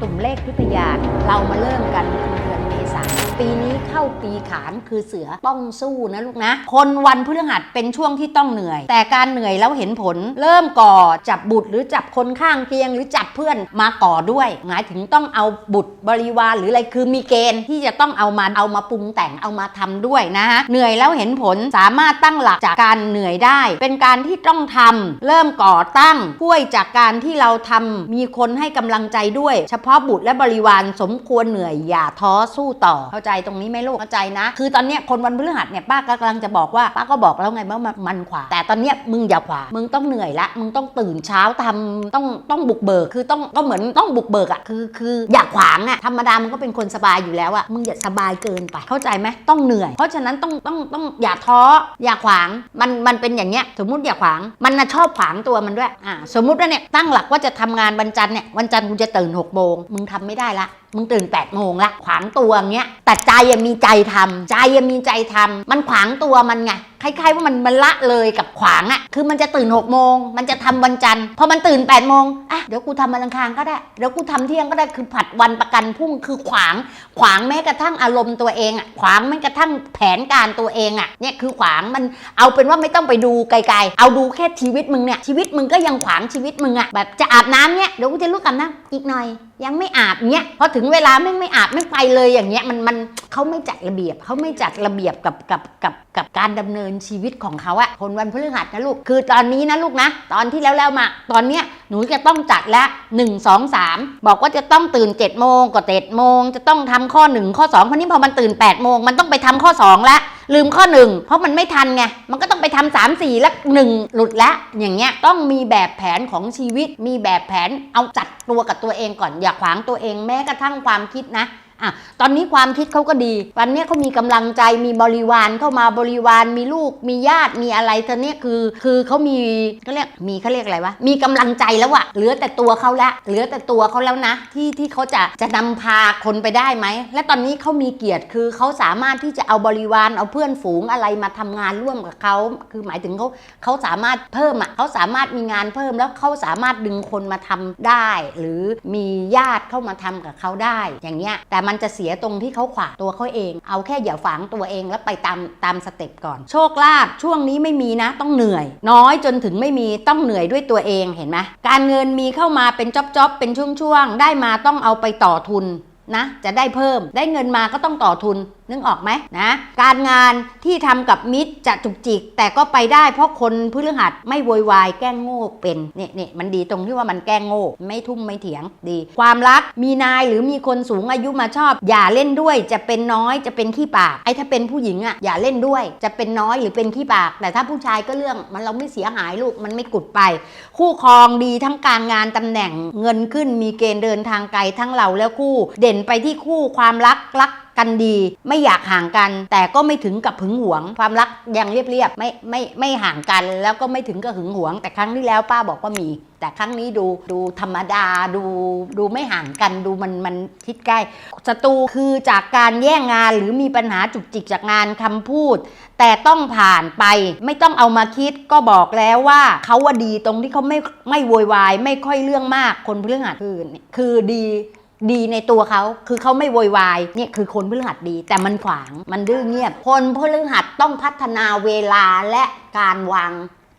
ตุ่มเลขพิท เข้าปีขานคือเสือต้องสู้นะลูกนะ คนวันพฤหัสเป็นช่วงที่ต้องเหนื่อย แต่การเหนื่อยแล้วเห็นผล เริ่มก่อจับบุตรหรือจับคนข้างเคียง หรือจับเพื่อนมาก่อด้วย หมายถึงต้องเอาบุตรบริวารหรืออะไรคือมีเกณฑ์ที่จะต้องเอามาเอามาปรุงแต่งเอามาทำด้วยนะฮะเหนื่อยแล้วเห็นผลสามารถตั้งหลักจากการเหนื่อยได้ เป็นการที่ต้องทำเริ่มก่อตั้งช่วยจากการที่เราทำมีคนให้กำลังใจด้วย เฉพาะบุตรและบริวารสมควรเหนื่อยอย่าท้อสู้ต่อเข้าใจตรงนี้ไหมลูกเข้าใจนะ คือตอนเนี้ยคนวันพฤหัสเนี่ยป้าก็กำลังจะบอกว่าป้าก็บอกแล้วไงว่ามันมันขวา แต่ตอนเนี้ยมึงอย่าขวา มึงต้องเหนื่อยละ มึงต้องตื่นเช้าทำต้องต้องบุกเบิก คือต้องก็เหมือนต้องบุกเบิกอะคือคืออย่าขวางอะธรรมดามันก็เป็นคนสบายอยู่แล้วอะมึงอย่าสบายเกินไป เข้าใจไหมต้องเหนื่อย เพราะฉะนั้นต้องต้องต้องอย่าท้ออย่าขวาง มันมันเป็นอย่างเงี้ยสมมติอย่าขวาง มันนะชอบขวางตัวมันด้วยอ่าสมมติว่าเนี่ยตั้งหลักว่าจะทำงานวันจันทร์เนี่ยวันจันทร์กูจะตื่นหกโมงมึงทำไม่ได้ละมึงตื่น8ปดโมงละขวางตัวเงี้ยแต่ใจยังมีใจทำใจยังมีใจทำมันขวางตัวมันไง คล้ายๆว่ามันมันละเลยกับขวางอะ่ะคือมันจะตื่น6กโมงมันจะทำวันจันทร์พอมันตื่น8ปดโมงอะเดี๋ยวกูทำวันอังคารก็ได้เดี๋ยวกูทำเที่ยงก็ได้คือผัดวันประกันพรุ่งคือขวาง ขวางแม้กระทั่งอารมณ์ตัวเองอะ่ะขวางแม้กระทั่งแผนการตัวเองอะ่ะเนี่ยคือขวางมันเอาเป็นว่าไม่ต้องไปดูไกลๆ เอาดูแค่ชีวิตมึงเนี่ยชีวิตมึงก็ยังขวางชีวิตมึงอะ่ะแบบจะอาบน้ำเนี่ยเดี๋ยวกูจะลุกอาบน้ำอีกหน่อยยังไม่อาบเนี้ยพอถึงเวลาไม่ไม่อาบไม่ไปเลยอย่างเงี้ยมันมันเขาไม่จัดระเบียบเขาไม่จัดระเบียบกับกับกับกับการดำเนินชีวิตของเขาอะคนวันพฤหัสนะลูก คือตอนนี้นะลูกนะ ตอนที่แล้วแล้วมา ตอนเนี้ยหนูจะต้องจัดแล้ว1 2 3 บอกว่าจะต้องตื่น7จ็ดโมงก็เจ็ดโมงจะต้องทำข้อ 1 ข้อ2เพราะนี้พอมันตื่น8ปดโมงมันต้องไปทำข้อ2แล้วลืมข้อหนึ่งเพราะมันไม่ทันไง มันก็ต้องไปทำสามสี่แล้วหนึ่งหลุดแล้ว อย่างเงี้ยต้องมีแบบแผนของชีวิต มีแบบแผนเอาจัดตัวกับตัวเองก่อนอย่าขวางตัวเองแม้กระทั่งความคิดนะ อะตอนนี้ความคิดเขาก็ดี วันนี้เขามีกำลังใจมีบริวารเข้ามาบริวารมีลูกมีญาติมีอะไรตอนเนี้ยคือคือเขามีเขาเรียกมีเขาเรียกอะไรวะมีกำลังใจแล้วอะเหลือแต่ตัวเขาละเหลือแต่ตัวเขาแล้วนะ ที่ที่เขาจะจะนำพาคนไปได้ไหมและตอนนี้เขามีเกียรติคือเขาสามารถที่จะเอาบริวารเอาเพื่อนฝูงอะไรมาทำงานร่วมกับเขาคือหมายถึงเขาเขาสามารถเพิ่มอะเขาสามารถมีงานเพิ่มแล้วเขาสามารถดึงคนมาทำได้ หรือมีญาติเข้ามาทำกับเขาได้อย่างเงี้ยแต่มันจะเสียตรงที่เขาขวางตัวเขาเอง เอาแค่อย่าฝังตัวเองแล้วไปตามตามสเต็ปก่อน โชคลาภช่วงนี้ไม่มีนะ ต้องเหนื่อย น้อยจนถึงไม่มีต้องเหนื่อยด้วยตัวเองเห็นไหมการเงินมีเข้ามาเป็นจ๊อบๆเป็นช่วงๆได้มาต้องเอาไปต่อทุนนะจะได้เพิ่มได้เงินมาก็ต้องต่อทุนนึกออกไหมนะการงานที่ทำกับมิตรจะจุกจิก แต่ก็ไปได้เพราะคนพฤหัสไม่โวยวายแกล้งโง่เป็นเนี่ยเนี่ยมันดีตรงที่ว่ามันแกล้งโง่ไม่ทุ่มไม่เถียงดี ความรักมีนายหรือมีคนสูงอายุมาชอบ อย่าเล่นด้วยจะเป็นน้อยจะเป็นขี้ปากไอ้ถ้าเป็นผู้หญิงอะอย่าเล่นด้วยจะเป็นน้อยหรือเป็นขี้ปาก แต่ถ้าผู้ชายก็เรื่องมันเราไม่เสียหายลูกมันไม่กุดไป คู่ครองดีทั้งการงานตำแหน่งเงินขึ้นมีเกณฑ์เดินทางไกลทั้งเราและคู่ เด่นไปที่คู่ความรักรัก กันดี ไม่อยากห่างกัน แต่ก็ไม่ถึงกับหึงหวง ความรักยังเรียบๆไม่ไม่ไม่ห่างกัน แล้วก็ไม่ถึงกับหึงหวง แต่ครั้งที่แล้วป้าบอกว่ามี แต่ครั้งนี้ดูดูธรรมดาดูดูไม่ห่างกันดูมันมันทิศใกล้ศัตรูคือจากการแย่งงานหรือมีปัญหาจุกจิกจากงานคำพูด แต่ต้องผ่านไปไม่ต้องเอามาคิดก็บอกแล้วว่าเขาว่าดีตรงที่เขาไม่ไม่โวยวาย ไม่ค่อยเรื่องมากคนเพฤหัสคือคือดี ดีในตัวเขาคือเขาไม่โวยวายเนี่ยคือคนพฤหัสดี แต่มันขวางมันดื้อเงียบ คนพฤหัสต้องพัฒนาเวลาและการวาง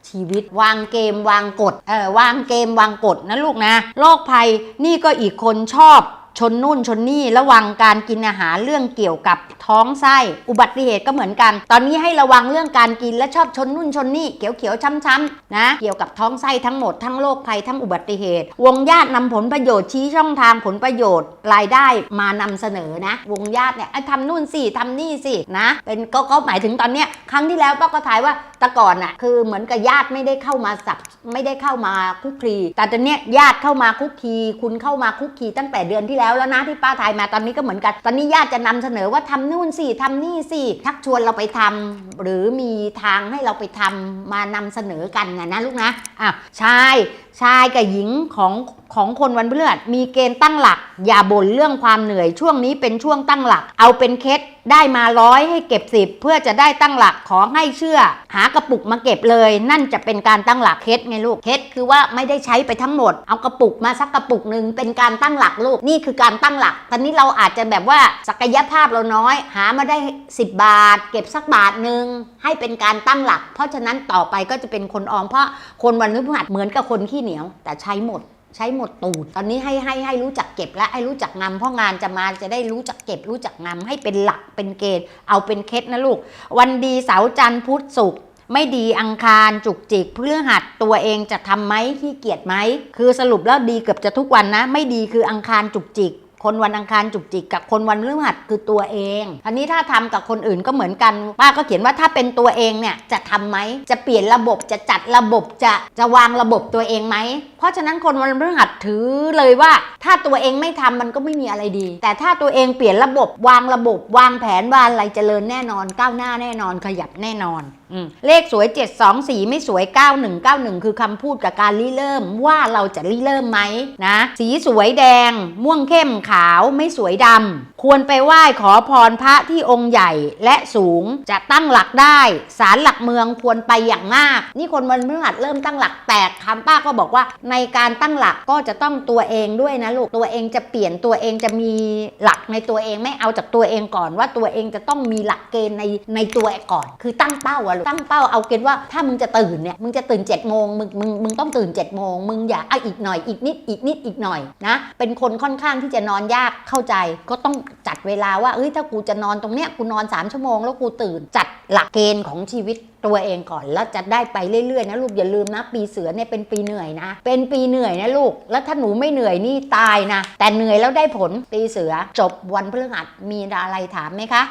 ชีวิต วางเกมวางกฎเออวางเกมวางกฎนะลูกนะโรคภัยนี่ก็อีกคนชอบ ชนนู่นชนนี่ระวังการกินอาหารเรื่องเกี่ยวกับท้องไส้อุบัติเหตุก็เหมือนกัน ตอนนี้ให้ระวังเรื่องการกินและชอบชนนู่นชนนี่เขียวเขียวๆช้ำๆนะเกี่ยวกับท้องไส้ทั้งหมดทั้งโรคภัยทั้งอุบัติเหตุ วงญาตินำผลประโยชน์ชี้ช่องทางผลประโยชน์ รายได้มานำเสนอนะ วงญาติเนี่ยไอ้ทำนู่นสิทำนี่สินะเป็นก็หมายถึงตอนเนี้ย ครั้งที่แล้วป้าก็ถ่ายว่าแต่ก่อนน่ะคือเหมือนกับญาติไม่ได้เข้ามาสับไม่ได้เข้ามาคุกคีแต่ตอนเนี้ยญาติเข้ามาคุกคีคุณเข้ามาคุกคีตั้งแต่เดือนที่แล้วแล้วนะที่ป้าถ่ายมาตอนนี้ก็เหมือนกัน ตอนนี้ญาติจะนำเสนอว่าทำนู่นสิทำนี่สิชักชวนเราไปทำหรือมีทางให้เราไปทำมานำเสนอกันนะนะลูกนะอะชาย ชายกับหญิงของของคนวันพฤหัสมีเกณฑ์ตั้งหลัก อย่าบ่นเรื่องความเหนื่อยช่วงนี้เป็นช่วงตั้งหลัก เอาเป็นเคสได้มาร้อยให้เก็บสิบเพื่อจะได้ตั้งหลักขอให้เชื่อ หากระปุกมาเก็บเลย นั่นจะเป็นการตั้งหลักเคสไงลูกเคสคือว่าไม่ได้ใช้ไปทั้งหมด เอากระปุกมาสักกระปุกหนึ่งเป็นการตั้งหลักลูกนี่คือการตั้งหลักตอนนี้เราอาจจะแบบว่าศักยภาพเราน้อย หามาได้ 10 บาท เก็บสักบาทหนึ่งให้เป็นการตั้งหลัก เพราะฉะนั้นต่อไปก็จะเป็นคนออมเพราะคนวันพฤหัสเหมือนกับคนขี้เหนียว แต่ใช้หมดใช้หมดตูด ตอนนี้ให้ให้ให้รู้จักเก็บและให้รู้จักงำเพราะงานจะมาจะได้รู้จักเก็บ รู้จักงำให้เป็นหลักเป็นเกณฑ์เอาเป็นเคสนะลูก วันดีเสาร์จันทร์พุธศุกร์ไม่ดีอังคารจุกจิกเพื่อหัดตัวเองจะทำไหมขี้เกียจไหมคือสรุปแล้วดีเกือบจะทุกวันนะ ไม่ดีคืออังคารจุกจิก คนวันอังคารจุกจิกกับคนวันพฤหัสคือตัวเองอันนี้ถ้าทำกับคนอื่นก็เหมือนกันป้าก็เขียนว่าถ้าเป็นตัวเองเนี่ยจะทำไหมจะเปลี่ยนระบบจะจัดระบบจะจะวางระบบตัวเองไหมเพราะฉะนั้นคนวันพฤหัสถือเลยว่า ถ้าตัวเองไม่ทำมันก็ไม่มีอะไรดี แต่ถ้าตัวเองเปลี่ยนระบบวางระบบ วางแผนว่าอะไรเจริญแน่นอนก้าวหน้าแน่นอนขยับแน่นอนเลขสวย 724 ไม่สวย 9191 คือคำพูดกับการริเริ่มว่าเราจะริเริ่มไหมนะ สีสวยแดง ม่วงเข้มขาวไม่สวยดำควรไปไหว้ขอพรพระที่องค์ใหญ่และสูงจะตั้งหลักได้ศาลหลักเมืองควรไปอย่างมาก นี่คนวันพฤหัสเริ่มตั้งหลักแตกคำป้าก็บอกว่า ในการตั้งหลักก็จะต้องตัวเองด้วยนะลูกตัวเองจะเปลี่ยนตัวเองจะมีหลักในตัวเองไม่เอาจากตัวเองก่อนว่าตัวเองจะต้องมีหลักเกณฑ์ในในตัวก่อน คือตั้งเป้าอะลูกตั้งเป้าเอาเกณฑ์ว่าถ้ามึงจะตื่นเนี่ยมึงจะตื่น7จ็ดโมงมึงมึงมึงต้องตื่น7จ็ดโมงมึงอย่าเอาอีกหน่อยอีกนิดอีกนิดอีกหน่อยนะเป็นคนค่อนข้างที่จะนอนยากเข้าใจก็ต้องจัดเวลาว่าเอ้ยถ้ากูจะนอนตรงเนี้ยกูนอน 3 ชั่วโมงแล้วกูตื่นจัดหลักเกณฑ์ของชีวิตตัวเองก่อนแล้วจะได้ไปเรื่อยๆนะลูกอย่าลืมนะ ปีเสือเนี่ยเป็นปีเหนื่อยนะ เป็นปีเหนื่อยนะลูก แล้วถ้าหนูไม่เหนื่อยนี่ตายนะ แต่เหนื่อยแล้วได้ผลปีเสือจบวันพฤหัสมีอะไรถามไหมคะ